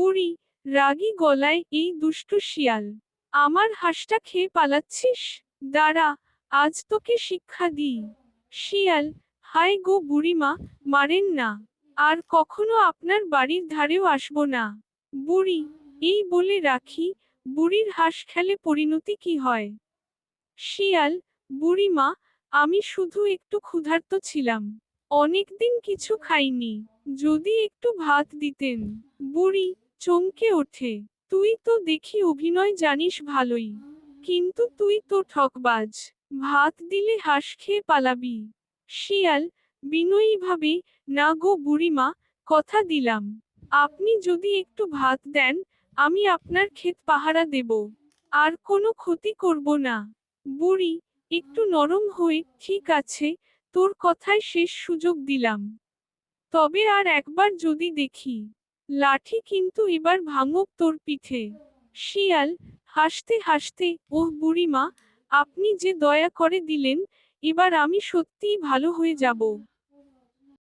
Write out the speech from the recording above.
বুড়ি, রাগী গলায় এই দুষ্টু শিয়াল। আমার হাঁসটা খেয়ে পালাচ্ছিস? দাঁড়া, আজ তোকে শিক্ষা দিই। শিয়াল, হায় গো বুড়িমা, মারেন না। আর কখনো আপনার বাড়ির ধারেও আসব না। বুড়ি, এই বলে রাখি, বুড়ির হাঁস খেলে পরিণতি কি হয়? শিয়াল, বুড়িমা, আমি শুধু একটু ক্ষুধার্ত ছিলাম। অনেকদিন কিছু খাইনি, যদি একটু ভাত দিতেন। বুড়ি চমকে ওঠে। তুই তো দেখি অভিনয় জানিস ভালোই। কিন্তু তুই তো ঠকবাজ। ভাত দিলে হাঁস খেয়ে পালাবি। শিয়াল বিনয়ী ভাবে না গো বুড়িমা, কথা দিলাম। আপনি যদি একটু ভাত দেন, আমি আপনার ক্ষেত পাহারা দেব। আর কোনো ক্ষতি করব না। বুড়ি, একটু নরম হয়ে, ঠিক আছে, তোর কথায় শেষ সুযোগ দিলাম। তবে আর একবার যদি দেখি। লাঠি কিন্তু এবার ভাঙুক তোর পিঠে। শিয়াল, হাসতে হাসতে, ওহ বুড়িমা, আপনি যে দয়া করে দিলেন, এবার আমি সত্যিই ভালো হয়ে যাব।